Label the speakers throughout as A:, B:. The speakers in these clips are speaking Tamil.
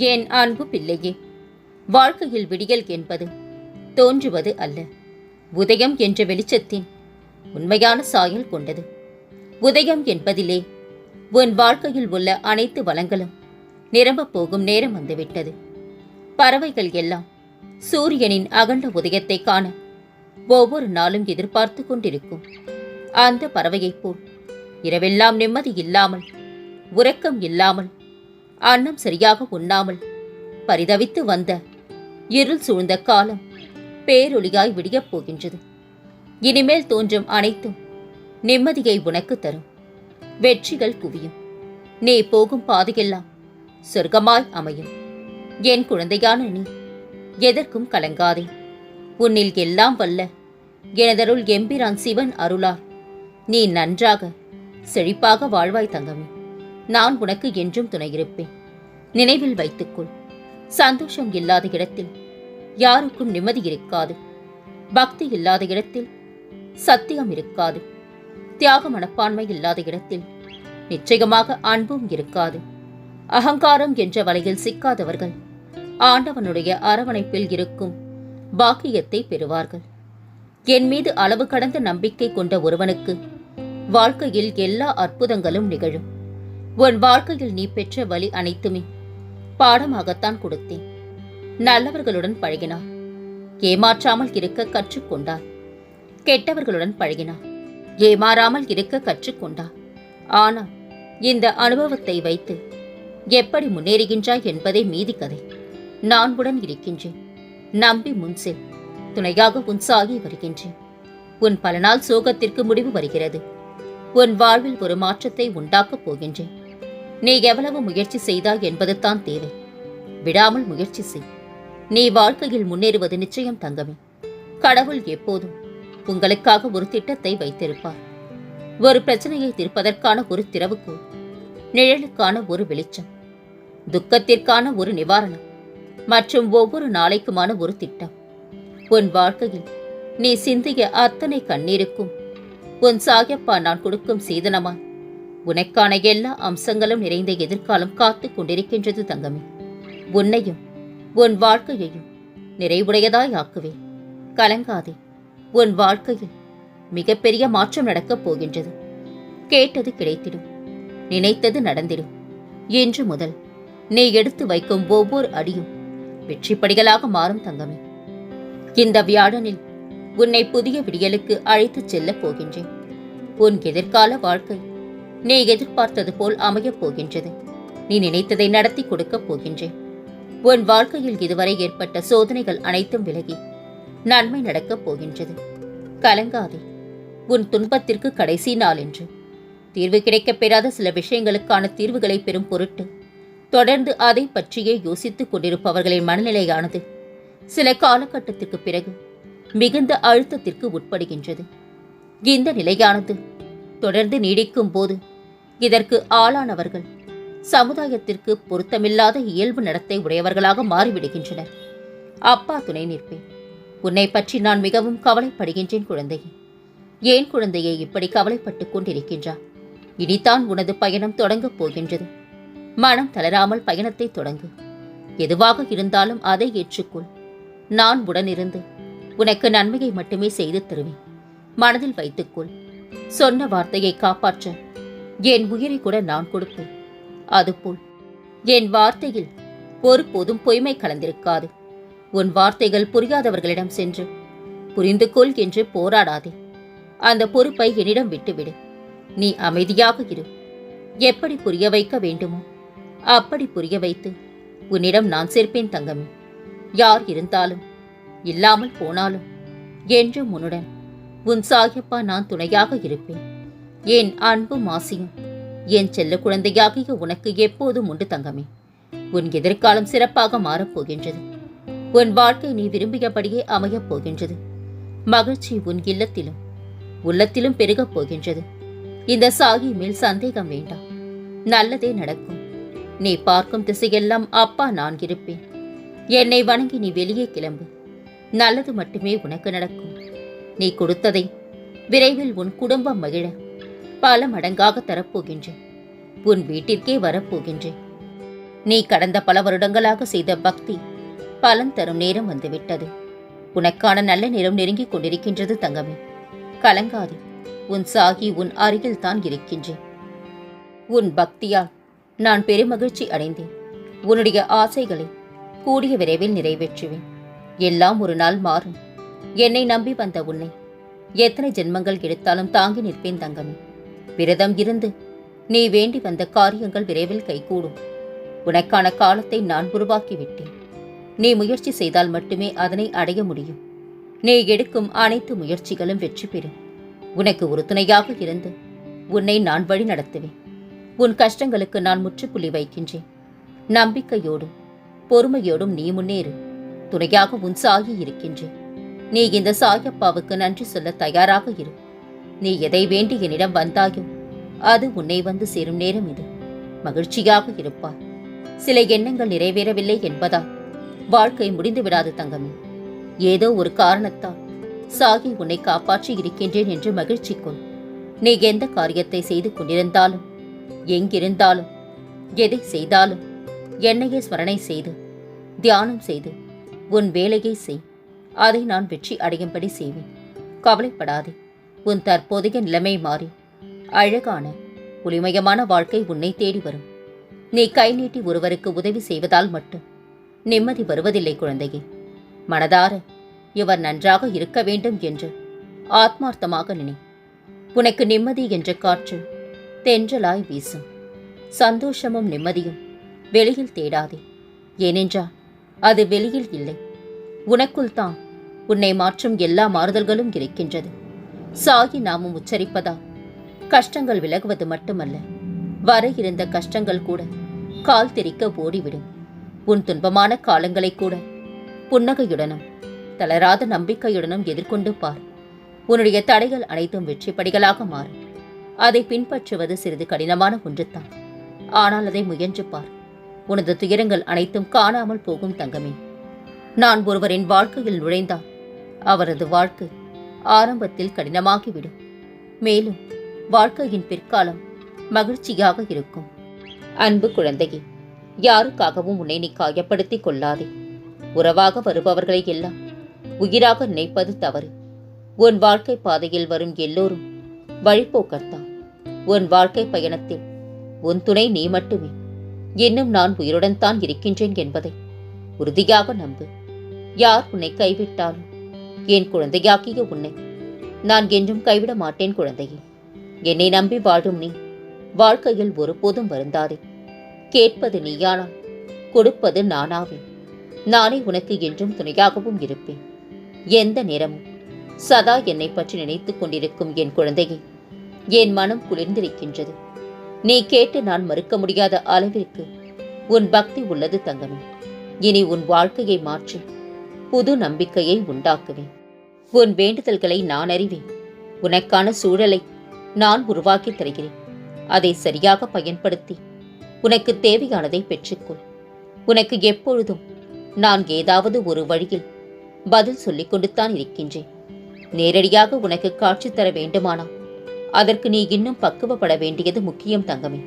A: என் அன்பு பிள்ளையே? வாழ்க்கையில் விடியல் என்பது தோன்றுவது அல்ல. உதயம் என்ற வெளிச்சத்தின் உண்மையான சாயல் கொண்டது. உதயம் என்பதிலே உன் வாழ்க்கையில் உள்ள அனைத்து வளங்களும் நிரம்பப் போகும் நேரம் வந்துவிட்டது. பறவைகள் எல்லாம் சூரியனின் அகண்ட உதயத்தை காண ஒவ்வொரு நாளும் எதிர்பார்த்து கொண்டிருக்கும். அந்த பறவையைப் போல் இரவெல்லாம் நிம்மதி இல்லாமல் உறக்கம் இல்லாமல் அன்னம் சரியாக உண்ணாமல் பரிதவித்து வந்த இருள் சூழ்ந்த காலம் பேரொளியாய் விடியப் போகின்றது. இனிமேல் தோன்றும் அனைத்தும் நிம்மதியை உனக்கு தரும். வெற்றிகள் குவியும். நீ போகும் பாதையெல்லாம் சொர்க்கமாய் அமையும். என் குழந்தையான நீ எதற்கும் கலங்காதே. உன்னில் எல்லாம் வல்ல எனதருள் எம்பிரான் சிவன் அருளார். நீ நன்றாக செழிப்பாக வாழ்வாய் தங்கமே. நான் உனக்கு என்றும் துணையிருப்பேன். நினைவில் வைத்துக்கொள். சந்தோஷம் இல்லாத இடத்தில் யாருக்கும் நிம்மதி இருக்காது. பக்தி இல்லாத இடத்தில் சத்தியம் இருக்காது. தியாக மனப்பான்மை இல்லாத இடத்தில் நிச்சயமாக அன்பும் இருக்காது. அகங்காரம் என்ற வலையில் சிக்காதவர்கள் ஆண்டவனுடைய அரவணைப்பில் இருக்கும் பாக்கியத்தை பெறுவார்கள். என் மீது அளவு கடந்த நம்பிக்கை கொண்ட ஒருவனுக்கு வாழ்க்கையில் எல்லா அற்புதங்களும் நிகழும். உன் வாழ்க்கையில் நீ பெற்ற வழி அனைத்துமே பாடமாகத்தான் கொடுத்தேன். நல்லவர்களுடன் பழகினார் ஏமாற்றாமல் இருக்க கற்றுக்கொண்டார் கெட்டவர்களுடன் பழகினார் ஏமாறாமல் இருக்க கற்றுக்கொண்டார் ஆனால் இந்த அனுபவத்தை வைத்து எப்படி முன்னேறுகின்றாய் என்பதே மீதி கதை நான் உடன் இருக்கின்றேன். நம்பி முன்செல் துணையாக உன் சாகி வருகின்றேன். உன் பல நாள் சோகத்திற்கு முடிவு வருகிறது. உன் வாழ்வில் ஒரு மாற்றத்தை உண்டாக்கப் போகின்றேன். நீ எவ்வளவு முயற்சி செய்தாய் என்பதுதான் தேவை. விடாமல் முயற்சி செய். நீ வாழ்க்கையில் முன்னேறுவது நிச்சயம் தங்கமே. கடவுள் எப்போதும் உங்களுக்காக ஒரு திட்டத்தை வைத்திருப்பார். ஒரு பிரச்சனையை தீர்ப்பதற்கான ஒரு திறவுக்கு நிழலுக்கான ஒரு வெளிச்சம் துக்கத்திற்கான ஒரு நிவாரணம் மற்றும் ஒவ்வொரு நாளைக்குமான ஒரு திட்டம். உன் வாழ்க்கையில் நீ சிந்திய அத்தனை கண்ணீருக்கும் உன் சாயப்பா நான் கொடுக்கும் சீதனமாய் உனக்கான எல்லா அம்சங்களும் நிறைந்த எதிர்காலம் காத்துக் கொண்டிருக்கின்றது தங்கமே. உன்னையும் உன் வாழ்க்கையையும் நிறைவுடையதாய் ஆக்குவேன். கலங்காதே உன் வாழ்க்கையில் மிகப்பெரிய மாற்றம் நடக்கப் போகின்றது. கேட்டது கிடைத்திடும் நினைத்தது நடந்திடும். இன்று முதல் நீ எடுத்து வைக்கும் ஒவ்வொரு அடியும் வெற்றிப்படிகளாக மாறும் தங்கமே. இந்த வியாழனில் உன்னை புதிய விடியலுக்கு அழைத்துச் செல்லப் போகின்றேன். உன் எதிர்கால வாழ்க்கை நீ எதிர்பார்த்தது போல் அமையப் போகின்றது. நீ நினைத்ததை நடத்தி கொடுக்கப் போகின்றேன். உன் வாழ்க்கையில் இதுவரை ஏற்பட்ட சோதனைகள் அனைத்தும் விலகி நன்மை நடக்கப் போகின்றது. கலங்காதே. உன் துன்பத்திற்கு கடைசி நாள் என்று. தீர்வு கிடைக்கப் பெறாத சில விஷயங்களுக்கான தீர்வுகளை பெறும் பொருட்டு தொடர்ந்து அதை பற்றியே யோசித்துக் கொண்டிருப்பவர்களின் மனநிலையானது சில காலகட்டத்திற்கு பிறகு மிகுந்த அழுத்தத்திற்கு உட்படுகின்றது. இந்த நிலையானது தொடர்ந்து நீடிக்கும் போது இதற்கு ஆளானவர்கள் சமுதாயத்திற்கு பொருத்தமில்லாத இயல்பு நடத்தை உடையவர்களாக மாறிவிடுகின்றனர். அப்பா துணை நிற்பேன். உன்னை பற்றி நான் மிகவும் கவலைப்படுகின்றேன் குழந்தையே. ஏன் குழந்தையை இப்படி கவலைப்பட்டுக் கொண்டிருக்கின்றார் இனிதான் உனது பயணம் தொடங்கப் போகின்றது. மனம் தளராமல் பயணத்தை தொடங்கு. எதுவாக இருந்தாலும் அதை ஏற்றுக்கொள். நான் உடனிருந்து உனக்கு நன்மையை மட்டுமே செய்து தருவேன். மனதில் வைத்துக்கொள். சொன்ன வார்த்தையை காப்பாற்ற. என் உயிரை கூட நான் கொடுப்பேன். அதுபோல் என் வார்த்தையில் ஒருபோதும் பொய்மை கலந்திருக்காது. உன் வார்த்தைகள் புரியாதவர்களிடம் சென்று புரிந்து கொள் என்று போராடாதே. அந்த பொறுப்பை என்னிடம் விட்டுவிடு. நீ அமைதியாக இரு. எப்படி புரிய வைக்க வேண்டுமோ அப்படி புரிய வைத்து உன்னிடம் நான் சேர்ப்பேன் தங்கமே. யார் இருந்தாலும் இல்லாமல் போனாலும் என்றும் உன்னுடன் உன் சாயப்பா நான் துணையாக இருப்பேன். என் அன்பும் ஆசையும் என் செல்ல குழந்தையாகிய உனக்கு எப்போதும் உண்டு தங்கமே. உன் எதிர்காலம் சிறப்பாக மாறப்போகின்றது. உன் வாழ்க்கை நீ விரும்பியபடியே அமையப் போகின்றது. மகிழ்ச்சி உன் இல்லத்திலும் உள்ளத்திலும் பெருகப் போகின்றது. இந்த சாகி மேல் சந்தேகம் வேண்டாம். நல்லதே நடக்கும். நீ பார்க்கும் திசையெல்லாம் அப்பா நான் இருப்பேன். என்னை வணங்கி நீ வெளியே கிளம்பு. நல்லது மட்டுமே உனக்கு நடக்கும். நீ கொடுத்ததை விரைவில் உன் குடும்பம் மகிழ. பல மடங்காக தரப்போகின்றேன். உன் வீட்டிற்கே வரப்போகின்றேன். நீ கடந்த பல வருடங்களாக செய்த பக்தி பலன் தரும் நேரம் வந்துவிட்டது. உனக்கான நல்ல நேரம் நெருங்கிக் கொண்டிருக்கின்றது தங்கமே. கலங்காதே. உன் சாகி உன் அருகில் தான் இருக்கின்றேன். உன் பக்தியால் நான் பெருமகிழ்ச்சி அடைந்தேன். உன்னுடைய ஆசைகளை கூடிய விரைவில் நிறைவேற்றுவேன். எல்லாம் ஒரு நாள் மாறும். என்னை நம்பி வந்த உன்னை. எத்தனை ஜென்மங்கள் எடுத்தாலும் தாங்கி நிற்பேன் தங்கமே. விரதம் இருந்து நீ வேண்டி வந்த காரியங்கள் விரைவில் கைகூடும். உனக்கான காலத்தை நான் உருவாக்கிவிட்டேன். நீ முயற்சி செய்தால் மட்டுமே அதனை அடைய முடியும். நீ எடுக்கும் அனைத்து முயற்சிகளும் வெற்றி பெறும். உனக்கு ஒரு துணையாக இருந்து உன்னை நான் வழி நடத்துவேன். உன் கஷ்டங்களுக்கு நான் முற்றுப்புள்ளி வைக்கின்றேன். நம்பிக்கையோடும் பொறுமையோடும் நீ முன்னேறு. துணையாக உன் சாகி இருக்கின்றேன். நீ இந்த சாயப்பாவுக்கு நன்றி சொல்ல தயாராக இரு. நீ எதை வேண்டி என்னிடம் வந்தாயோ அது உன்னை வந்து சேரும் நேரம் இது. மகிழ்ச்சியாக இருப்பார் சில எண்ணங்கள் நிறைவேறவில்லை என்பதால் வாழ்க்கை முடிந்து விடாது தங்கமே. ஏதோ ஒரு காரணத்தால் சாகி உன்னை காப்பாற்றி இருக்கின்றேன் என்று மகிழ்ச்சி கொள் நீ எந்த காரியத்தை செய்து கொண்டிருந்தாலும் எங்கிருந்தாலும் எதை செய்தாலும் என்னையே ஸ்மரணை செய்து தியானம் செய்து உன் வேலையை செய். அதை நான் வெற்றி அடையும்படி செய்வேன். கவலைப்படாதே. உன் தற்போதைய நிலைமை மாறி. அழகான ஒளிமயமான வாழ்க்கை உன்னை தேடி வரும். நீ கை நீட்டி ஒருவருக்கு உதவி செய்வதால் மட்டும். நிம்மதி வருவதில்லை குழந்தையே. மனதார இவர் நன்றாக இருக்க வேண்டும் என்று ஆத்மார்த்தமாக நினை. உனக்கு நிம்மதி என்ற காற்று தென்றலாய் வீசும். சந்தோஷமும் நிம்மதியும் வெளியில் தேடாதே. ஏனென்றால் அது வெளியில் இல்லை. உனக்குள் தான் உன்னை மாற்றும் எல்லா மாறுதல்களும் இருக்கின்றது. சாகி நாமும் உச்சரிப்பதால் கஷ்டங்கள் விலகுவது மட்டுமல்ல. வர இருந்த கஷ்டங்கள் கூட கால் தெறிக்க ஓடிவிடும். உன் துன்பமான காலங்களை கூட புன்னகையுடனும் தளராத நம்பிக்கையுடனும் எதிர்கொண்டு பார். உன்னுடைய தடைகள் அனைத்தும் வெற்றி படிகளாக மாறும். அதை பின்பற்றுவது சிறிது கடினமான ஒன்றுதான். ஆனால் அதை முயன்று பார். உனது துயரங்கள் அனைத்தும் காணாமல் போகும் தங்கமே. நான் ஒருவரின் வாழ்க்கையில் நுழைந்தால் அவரது வாழ்க்கை ஆரம்பத்தில் கடினமாகிவிடும். மேலும் வாழ்க்கையின் பிற்காலம் மகிழ்ச்சியாக இருக்கும். அன்பு குழந்தையே யாருக்காகவும் உன்னை நீ காயப்படுத்திக் கொள்ளாதே. உறவாக வருபவர்களை எல்லாம் உயிராக நினைப்பது தவறு. உன் வாழ்க்கை பாதையில் வரும் எல்லோரும் வழிபோக்கர்தான் உன் வாழ்க்கை பயணத்தில் உன் துணை நீ மட்டுமே. இன்னும் நான் உயிருடன் தான் இருக்கின்றேன் என்பதை உறுதியாக நம்பு. யார் உன்னை கைவிட்டாலும் என் குழந்தையாக்கிய உன்னை. நான் என்றும் கைவிட மாட்டேன் குழந்தையே. என்னை நம்பி வாழும் நீ வாழ்க்கையில் ஒருபோதும் வருந்தாதே. கேட்பது நீயானால் கொடுப்பது நானாவேன் நானே உனக்கு என்றும் துணையாகவும் இருப்பேன். எந்த நேரமும் சதா என்னை பற்றி நினைத்துக் கொண்டிருக்கும் என் குழந்தையே என் மனம் குளிர்ந்திருக்கின்றது. நீ கேட்டு நான் மறுக்க முடியாத அளவிற்கு உன் பக்தி உள்ளது தங்கமே. இனி உன் வாழ்க்கையை மாற்றி. புது நம்பிக்கையை உண்டாக்குவேன். உன் வேண்டுதல்களை நான் அறிவேன். உனக்கான சூழலை நான் உருவாக்கி தருகிறேன். அதை சரியாக பயன்படுத்தி உனக்கு தேவையானதை பெற்றுக்கொள். உனக்கு எப்பொழுதும் நான் ஏதாவது ஒரு வழியில் பதில் சொல்லிக் கொண்டுத்தான் இருக்கின்றேன். நேரடியாக உனக்கு காட்சி தர வேண்டுமானால் அதற்கு நீ இன்னும் பக்குவப்பட வேண்டியது முக்கியம் தங்கமே.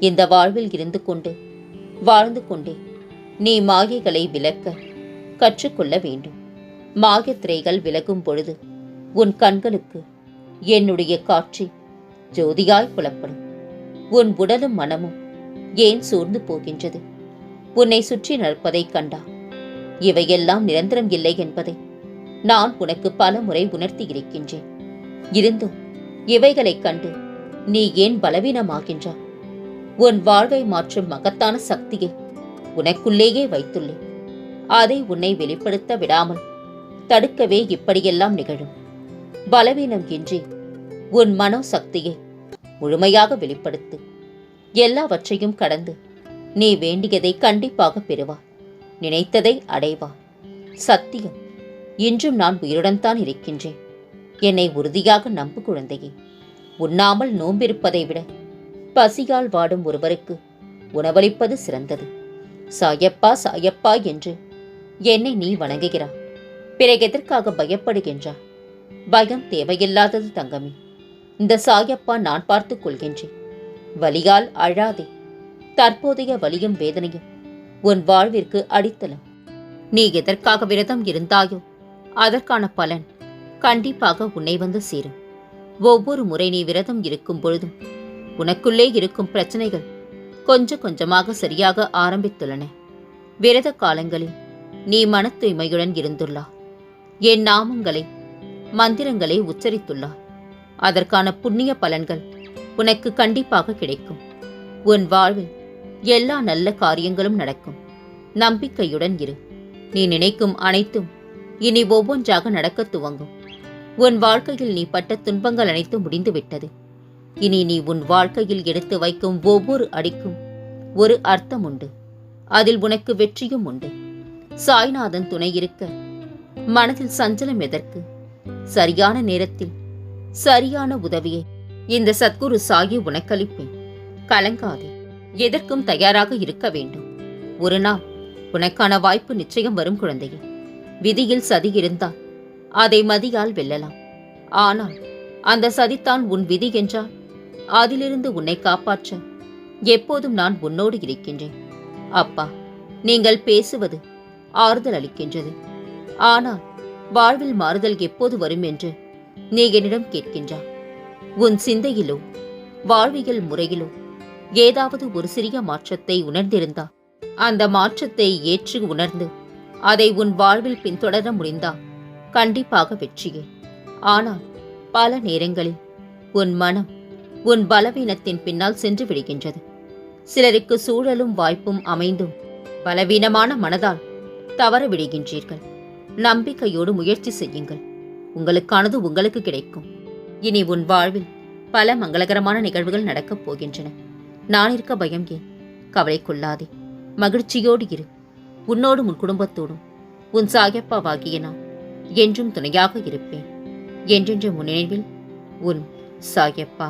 A: இந்த வாழ்வில் இருந்து கொண்டு வாழ்ந்து கொண்டே நீ மாயைகளை விலக்க கற்றுக்கொள்ள வேண்டும். மாயத்திரைகள் விலகும் பொழுது உன் கண்களுக்கு என்னுடைய காட்சி ஜோதியாய் புலப்படும். உன் உடலும் மனமும் ஏன் சோர்ந்து போகின்றது? உன்னை சுற்றி நடப்பதைக் கண்டா? இவையெல்லாம் நிரந்தரம் இல்லை என்பதை நான் உனக்கு பல முறை உணர்த்தி இருக்கின்றேன். இருந்தும் இவைகளைக் கண்டு நீ ஏன் பலவீனமாகின்றாய் உன் வாழ்வை மாற்றும் மகத்தான சக்தியை உனக்குள்ளேயே வைத்துள்ளேன். அதை உன்னை வெளிப்படுத்த விடாமல். தடுக்கவே இப்படியெல்லாம் நிகழும். பலவீனம் இன்றி உன் மனோ சக்தியை முழுமையாக வெளிப்படுத்து. எல்லாவற்றையும் கடந்து நீ வேண்டியதை கண்டிப்பாக பெறுவா. நினைத்ததை அடைவா. சத்தியம் இன்றும் நான் உயிருடன் தான் இருக்கின்றேன். என்னை உறுதியாக நம்பு குழந்தையே. உண்ணாமல் நோம்பிருப்பதை விட பசியால் வாடும் ஒருவருக்கு உணவளிப்பது சிறந்தது. சாயப்பா சாயப்பா என்று என்னை நீ வணங்குகிறாய். பிறகு எதற்காக பயப்படுகின்றா பயம் தேவையில்லாதது தங்கமே. இந்த சாயப்பா நான் பார்த்துக் கொள்கின்றேன். வலியால் அழாதே. தற்போதைய வலியும் வேதனையும் உன் வாழ்விற்கு அடித்தளம். நீ எதற்காக விரதம் இருந்தாயோ அதற்கான பலன் கண்டிப்பாக உன்னை வந்து சேரும். ஒவ்வொரு முறை நீ விரதம் இருக்கும் பொழுதும் உனக்குள்ளே இருக்கும் பிரச்சனைகள் கொஞ்சம் கொஞ்சமாக சரியாக ஆரம்பித்துள்ளன. விரத காலங்களில் நீ மன தூய்மையுடன் இருந்துள்ளாய் என் நாமங்களை மந்திரங்களை உச்சரித்துள்ளா அதற்கான புண்ணிய பலன்கள் உனக்கு கண்டிப்பாக கிடைக்கும். உன் வாழ்வில் எல்லா நல்ல காரியங்களும் நடக்கும். நம்பிக்கையுடன் இரு. நீ நினைக்கும் அனைத்தும் இனி ஒவ்வொன்றாக நடக்கத் துவங்கும். உன் வாழ்க்கையில் நீ பட்ட துன்பங்கள் அனைத்தும் முடிந்துவிட்டது. இனி நீ உன் வாழ்க்கையில் எடுத்து வைக்கும் ஒவ்வொரு அடிக்கும் ஒரு அர்த்தம் உண்டு. அதில் உனக்கு வெற்றியும் உண்டு. சாய்நாதன் துணை இருக்க மனதில் சஞ்சலம் எதற்கு? சரியான நேரத்தில் சரியான உதவியை. இந்த சத்குரு சாயி உனக்களிப்பேன். கலங்காதே. எதற்கும் தயாராக இருக்க வேண்டும். ஒரு நாள் உனக்கான வாய்ப்பு நிச்சயம் வரும் குழந்தையே. விதியில் சதி இருந்தால் அதை மதியால் வெல்லலாம். ஆனால் அந்த சதித்தான் உன் விதி என்றால் அதிலிருந்து உன்னை காப்பாற்ற எப்போதும் நான் உன்னோடு இருக்கின்றேன். அப்பா நீங்கள் பேசுவது ஆறுதல் அளிக்கின்றது. ஆனால் வாழ்வில் மாறுதல் எப்போது வரும் என்று நீ என்னிடம் கேட்கின்றாய் உன் சிந்தையிலோ வாழ்வியல் முறையிலோ ஏதாவது ஒரு சிறிய மாற்றத்தை உணர்ந்திருந்தா? அந்த மாற்றத்தை ஏற்று உணர்ந்து அதை உன் வாழ்வில் பின்தொடர முடிந்தா? கண்டிப்பாக வெற்றியே. ஆனால் பல நேரங்களில் உன் மனம் உன் பலவீனத்தின் பின்னால் சென்று விடுகின்றது. சிலருக்கு சூழலும் வாய்ப்பும் அமைந்தும் பலவீனமான மனதால் தவற விடுகின்றீர்கள் நம்பிக்கையோடு முயற்சி செய்யுங்கள். உங்களுக்கானது உங்களுக்கு கிடைக்கும். இனி உன் வாழ்வில் பல மங்களகரமான நிகழ்வுகள் நடக்கப் போகின்றன. நான் இருக்க பயம் ஏன்? கவலை கொள்ளாதே. மகிழ்ச்சியோடு இரு. உன்னோடும் உன் குடும்பத்தோடும். உன் சாயப்பாவாகிய நான் என்றும் துணையாக இருப்பேன். என்றென்ற முன்னினைவில் உன் சாயப்பா.